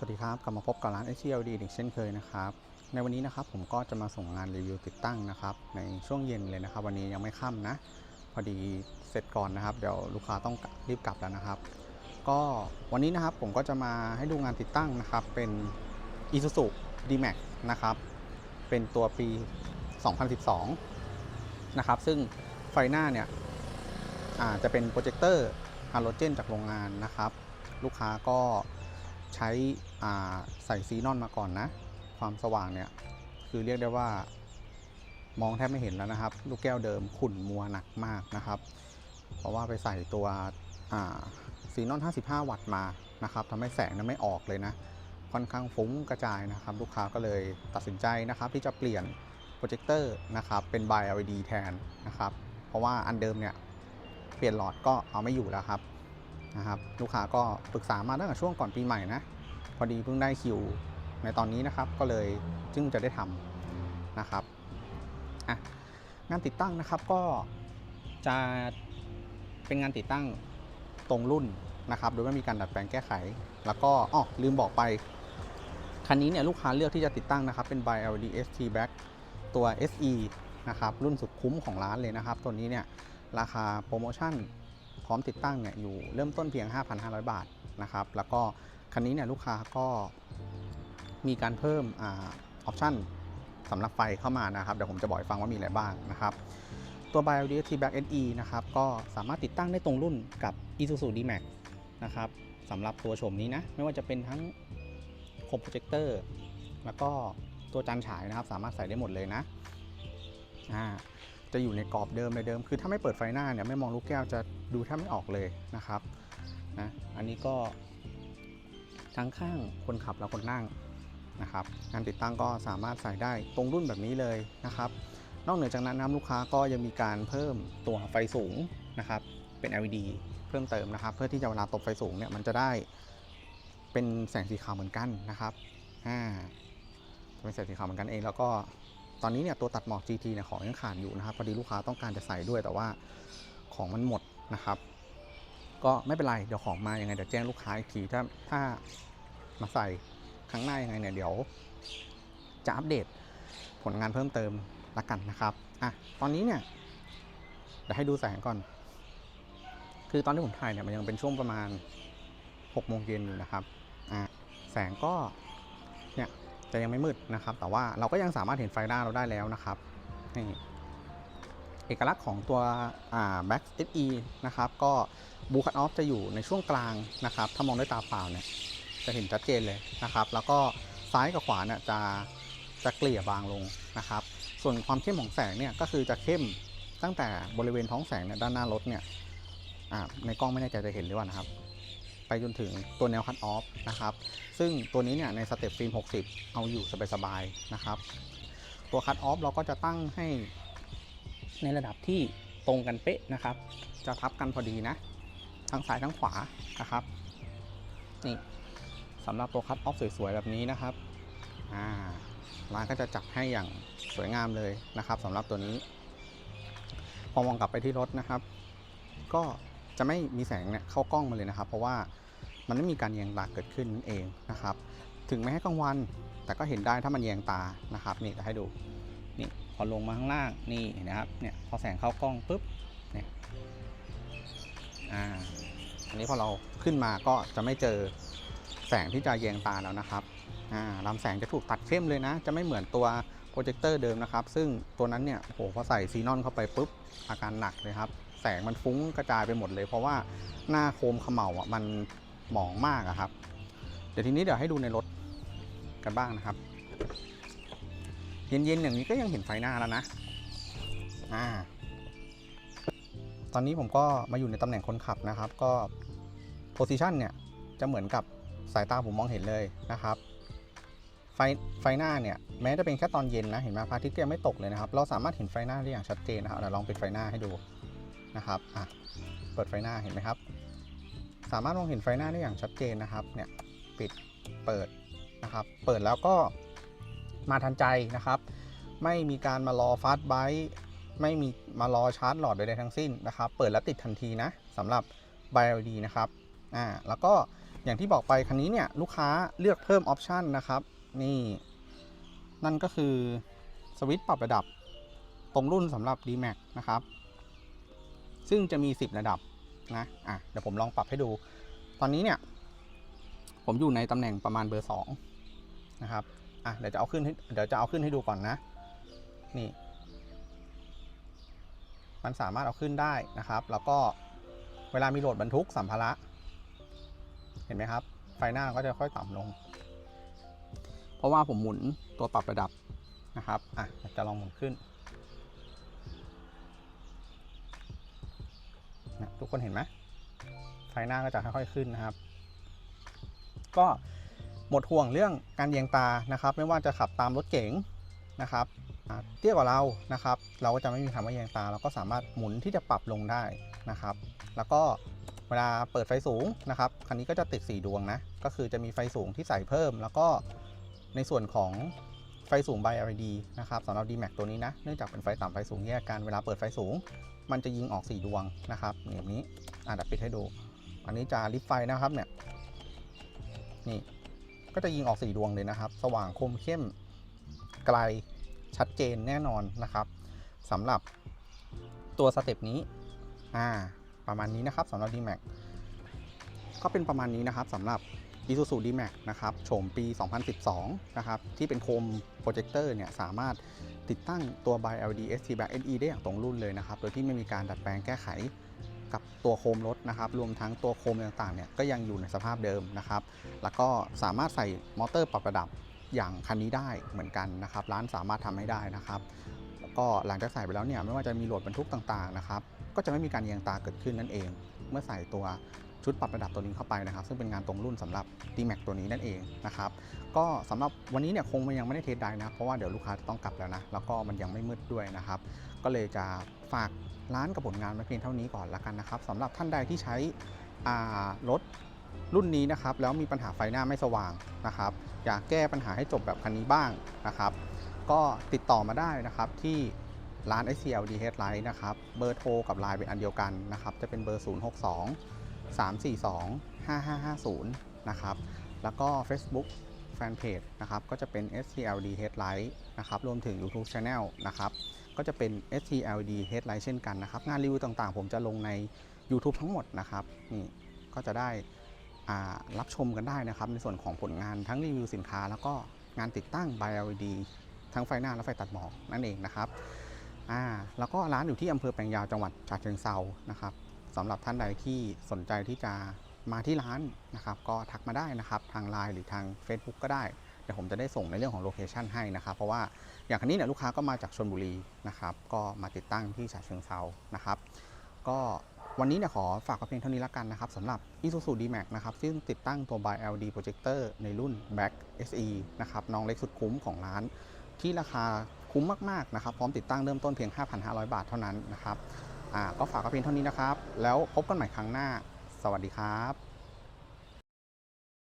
สวัสดีครับ กลับมาพบกับร้าน HLD อีกเช่นเคยนะครับ ในวันนี้นะครับผมก็จะมาส่งงานรีวิวติดตั้งนะครับ ในช่วงเย็นเลยนะครับ วันนี้ยังไม่ค่ำนะ พอดีเสร็จก่อนนะครับ เดี๋ยวลูกค้าต้องรีบกลับแล้วนะครับ ก็วันนี้นะครับผมก็จะมาให้ดูงานติดตั้งนะครับ เป็น Isuzu D-Max นะครับ เป็นตัวปี 2012 นะครับ ซึ่งไฟหน้าเนี่ยอาจะเป็นโปรเจคเตอร์ฮาโลเจนจากโรงงานนะครับ ลูกค้าก็ ใช้ใส่ซีนอนมาก่อนนะ ความสว่างเนี่ย คือเรียกได้ว่ามองแทบไม่เห็นแล้วนะครับ ลูกแก้วเดิมขุ่นมัวหนักมากนะครับ เพราะว่าไปใส่ตัวซีนอน 55 วัตต์มานะครับทำให้แสงนั้นไม่ออกเลยนะ ค่อนข้างฟุ้งกระจายนะครับ ลูกค้าก็เลยตัดสินใจนะครับที่จะเปลี่ยนโปรเจคเตอร์นะครับเป็น Bi LED แทนนะครับ เพราะว่าอันเดิมเนี่ย เปลี่ยนหลอดก็เอาไม่อยู่แล้วครับ นะครับลูกค้าก็ปรึกษามาตั้งแต่ช่วงก่อนปีใหม่นะพอดีเพิ่งได้คิวในตอนนี้นะครับ ก็เลยจึงจะได้ทำนะครับอะงานติดตั้งนะครับก็จะเป็นงานติดตั้งตรงรุ่นนะครับ โดยไม่มีการดัดแปลงแก้ไข แล้วก็อ๋อลืมบอกไป คันนี้เนี่ยลูกค้าเลือกที่จะติดตั้งนะครับ เป็น Bi LED ST Black ตัว SE นะครับ รุ่นสุดคุ้มของร้านเลยนะครับ ตัวนี้เนี่ยราคาโปรโมชั่น ร้อมติดตั้งเนี่ยอยู่เริ่มต้นเพียง 5,500 บาทนะครับ แล้วก็คันนี้เนี่ยลูกค้าก็มีการเพิ่มออปชั่นสำหรับไฟเข้ามานะครับ เดี๋ยวผมจะบอกให้ฟังว่ามีอะไรบ้างนะครับ ตัว Bi LED ST Black SE นะครับ ก็สามารถติดตั้งได้ตรงรุ่นกับ Isuzu D-Max นะครับสำหรับตัวโฉมนี้นะ ไม่ว่าจะเป็นทั้งโคมโปรเจคเตอร์ แล้วก็ตัวจานฉายนะครับ สามารถใส่ได้หมดเลยนะอ่า จะอยู่ในกรอบเดิมเลยเดิม คือถ้าไม่เปิดไฟหน้าเนี่ยไม่มองลูกแก้วจะดูแทบไม่ออกเลยนะครับนะอันนี้ก็ ทั้งข้างคนขับและคนนั่งนะครับงานติดตั้งก็สามารถใส่ได้ตรงรุ่นแบบนี้เลยนะครับ นอกเหนือจากนั้นน้ำลูกค้าก็ยังมีการเพิ่มตัวไฟสูงนะครับ เป็น LED เพิ่มเติมนะครับ เพื่อที่จะเวลาตบไฟสูงเนี่ยมันจะได้เป็นแสงสีขาวเหมือนกันนะครับอ่าเป็นแสงสีขาวเหมือนกันเองแล้วก็ ตอนนี้เนี่ยตัวตัดหมอก GT เนี่ยของยังขาดอยู่นะครับพอดีลูกค้าต้องการจะใส่ด้วยแต่ว่าของมันหมดนะครับ ก็ไม่เป็นไรเดี๋ยวของมายังไงเดี๋ยวแจ้งลูกค้าอีกทีถ้าถ้ามาใส่ครั้งหน้ายังไงเนี่ยเดี๋ยว จะอัปเดตผลงานเพิ่มเติมละกันนะครับอะตอนนี้เนี่ยเดี๋ยวให้ดูแสงก่อน คือตอนที่ผมถ่ายเนี่ยมันยังเป็นช่วงประมาณ6โมงเย็นอยู่นะครับอ่าแสงก็ จะยังไม่มืดนะครับ แต่ว่าเราก็ยังสามารถเห็นไฟหน้าเราได้แล้วนะครับนี่เอกลักษณ์ของตัวอ่า Max SE นะครับ ก็บูคัตออฟจะอยู่ในช่วงกลางนะครับ ถ้ามองด้วยตาเปล่าเนี่ยจะเห็นชัดเจนเลยนะครับ แล้วก็ซ้ายกับขวาเนี่ยจะจะเกลี่ยบางลงนะครับ ส่วนความเข้มของแสงเนี่ยก็คือจะเข้มตั้งแต่บริเวณท้องแสงเนี่ยด้านหน้ารถเนี่ยในกล้องไม่แน่ใจจะเห็นหรือเปล่านะครับ ไปจนถึงตัวแนวคั t ออฟนะครับ ซึ่งตัวนี้เนี่ยในสเต็ปฟิล์ม 60 เอาอยู่สบายๆนะครับ ตัวคั t ออฟเราก็จะตั้งให้ในระดับที่ตรงกันเป๊ะนะครับ จะทับกันพอดีนะ ทั้งซ้ายทั้งขวานะครับ นี่สำหรับตัวคั t ออฟสวยๆ แบบนี้นะครับ อ่า ร้านก็จะจัดให้อย่างสวยงามเลยนะครับสำหรับตัวนี้ พอมองกลับไปที่รถนะครับ ก็ จะไม่มีแสงเนี่ยเข้ากล้องมาเลยนะครับ เพราะว่ามันไม่มีการแยงตาเกิดขึ้นนั่นเองนะครับ ถึงไม่ให้กลางวัน แต่ก็เห็นได้ถ้ามันแยงตานะครับ นี่จะให้ดูนี่พอลงมาข้างล่างนี่นะครับเนี่ยพอแสงเข้ากล้องปุ๊บเนี่ยอ่าอันนี้พอเราขึ้นมาก็จะไม่เจอแสงที่จะแยงตาแล้วนะครับอ่าลำแสงจะถูกตัดเข้มเลยนะ จะไม่เหมือนตัวโปรเจคเตอร์เดิมนะครับ ซึ่งตัวนั้นเนี่ยโอ้โหพอใส่ซีนอนเข้าไปปุ๊บอาการหนักเลยครับ แสงมันฟุ้งกระจายไปหมดเลย เพราะว่าหน้าโคมเขม่าอะมันหมองมากอะครับ เดี๋ยวทีนี้เดี๋ยวให้ดูในรถกันบ้างนะครับ เย็นๆอย่างนี้ก็ยังเห็นไฟหน้าแล้วนะอ่าตอนนี้ผมก็มาอยู่ในตำแหน่งคนขับนะครับ ก็โพซิชันเนี่ยจะเหมือนกับสายตาผมมองเห็นเลยนะครับ ไฟไฟหน้าเนี่ยแม้จะเป็นแค่ตอนเย็นนะ เห็นไหมพระอาทิตย์ยังไม่ตกเลยนะครับ เราสามารถเห็นไฟหน้าได้อย่างชัดเจนนะครับเดี๋ยวลองปิดไฟหน้าให้ดู นะครับอะเปิดไฟหน้าเห็นไหมครับ สามารถมองเห็นไฟหน้าได้อย่างชัดเจนนะครับเนี่ยปิดเปิดนะครับ เปิดแล้วก็มาทันใจนะครับ ไม่มีการมารอฟาสต์ไบต์ไม่มีมารอชาร์จหลอดใดๆทั้งสิ้นนะครับ เปิดแล้วติดทันทีนะสำหรับ BioD นะครับอ่าแล้วก็อย่างที่บอกไปคันนี้เนี่ยลูกค้าเลือกเพิ่มออปชันนะครับ นี่ นั่นก็คือสวิตช์ปรับระดับตรงรุ่นสำหรับ D-Max นะครับ ซึ่งจะมี 10 ระดับนะอะเดี๋ยวผมลองปรับให้ดู ตอนนี้เนี่ย ผมอยู่ในตำแหน่งประมาณเบอร์2นะครับอะเดี๋ยวจะเอาขึ้นเดี๋ยวจะเอาขึ้นให้ดูก่อนนะ นี่ มันสามารถเอาขึ้นได้นะครับ แล้วก็เวลามีโหลดบรรทุกสัมภาระเห็นไหมครับ ไฟหน้าก็จะค่อยต่ำลง เพราะว่าผมหมุนตัวปรับระดับนะครับ อะจะลองหมุนขึ้น นะทุกคนเห็นไหมไฟหน้าก็จะค่อยๆขึ้นนะครับ ก็หมดห่วงเรื่องการเยียงตานะครับ ไม่ว่าจะขับตามรถเก๋งนะครับเตี้ยกว่าเรานะครับ เราก็จะไม่มีคำว่าเยียงตา เราก็สามารถหมุนที่จะปรับลงได้นะครับ แล้วก็เวลาเปิดไฟสูงนะครับคันนี้ก็จะติด 4 ดวงนะ ก็คือจะมีไฟสูงที่ใส่เพิ่ม แล้วก็ในส่วนของ ไฟสูง by LED นะครับสำหรับ D-Max ตัวนี้นะ เนื่องจากเป็นไฟต่ำไฟสูงแยกกันเวลาเปิดไฟสูง มันจะยิงออก 4 ดวงนะครับแบบนี้อะเดี๋ยวปิดให้ดู อันนี้จะลิฟไฟนะครับเนี่ยนี่ก็จะยิงออก 4 ดวงเลยนะครับ สว่างคมเข้มไกลชัดเจนแน่นอนนะครับสำหรับตัวสเต็ปนี้อ่าประมาณนี้นะครับสำหรับ D-Max ก็เป็นประมาณนี้นะครับสำหรับ Isuzu D-Max นะครับโฉมปี 2012 นะครับที่เป็นโคมโปรเจคเตอร์เนี่ยสามารถติดตั้งตัว By LED ST Back NE ได้อย่างตรงรุ่นเลยนะครับ โดยที่ไม่มีการดัดแปลงแก้ไขกับตัวโคมรถนะครับ รวมทั้งตัวโคมต่างๆเนี่ยก็ยังอยู่ในสภาพเดิมนะครับ แล้วก็สามารถใส่มอเตอร์ปรับระดับอย่างคันนี้ได้เหมือนกันนะครับ ร้านสามารถทำให้ได้นะครับก็หลังจากใส่ไปแล้วเนี่ยไม่ว่าจะมีโหลดบรรทุกต่างๆนะครับก็จะไม่มีการเอียงตาเกิดขึ้นนั่นเอง เมื่อใส่ตัว ชุดปรับระดับตัวนี้เข้าไปนะครับ ซึ่งเป็นงานตรงรุ่นสำหรับ D-Max ตัวนี้นั่นเองนะครับ ก็สำหรับวันนี้เนี่ยคงยังไม่ได้เทสได้นะเพราะว่าเดี๋ยวลูกค้าจะต้องกลับแล้วนะ แล้วก็มันยังไม่มืดด้วยนะครับ ก็เลยจะฝากร้านกับผลงานไว้เพียงเท่านี้ก่อนละกันนะครับสำหรับท่านใดที่ใช้รถรุ่นนี้นะครับแล้วมีปัญหาไฟหน้าไม่สว่างนะครับ อยากแก้ปัญหาให้จบแบบคันนี้บ้างนะครับ ก็ติดต่อมาได้นะครับที่ร้าน SCLD Headlight นะครับ เบอร์โทรกับไลน์เป็นอันเดียวกันนะครับ จะเป็นเบอร์ 062 342 5550 นะครับ แล้วก็ Facebook Fanpage นะครับ ก็จะเป็น SCLD Headlight นะครับ รวมถึง YouTube Channel นะครับ ก็จะเป็น STLD Headlight เช่นกันนะครับ งานรีวิวต่างๆ ผมจะลงใน YouTube ทั้งหมดนะครับ นี่ ก็จะได้รับชมกันได้นะครับ ในส่วนของผลงานทั้งรีวิวสินค้า แล้วก็งานติดตั้ง By LED ทั้งไฟหน้าและไฟตัดหมอกนั่นเองนะครับ อ่า แล้วก็ร้านอยู่ที่อำเภอแปลงยาวจังหวัดฉะเชิงเซานะครับ สำหรับท่านใดที่สนใจที่จะมาที่ร้านนะครับ ก็ทักมาได้นะครับ ทางไลน์หรือทาง Facebook ก็ได้เดี๋ยวผมจะได้ส่งในเรื่องของโลเคชันให้นะครับ เพราะว่าอย่างคันนี้เนี่ยลูกค้าก็มาจากชนบุรีนะครับ ก็มาติดตั้งที่ฉะเชิงเซานะครับ ก็วันนี้เนี่ยขอฝากไว้เพียงเท่านี้ล้วกันนะครับสำหรับ Isuzu D-Max นะครับ ซึ่งติดตั้งตัว By LD Projector ในรุ่น Back SE นะครับน้องเล็กสุดคุ้มของร้าน ที่ราคาคุ้มมากๆนะครับ พร้อมติดตั้งเริ่มต้นเพียง 5,500 บาทเท่านั้นนะครับ ก็ฝากไว้เพียงเท่านี้นะครับ แล้วพบกันใหม่ครั้งหน้า สวัสดีครับ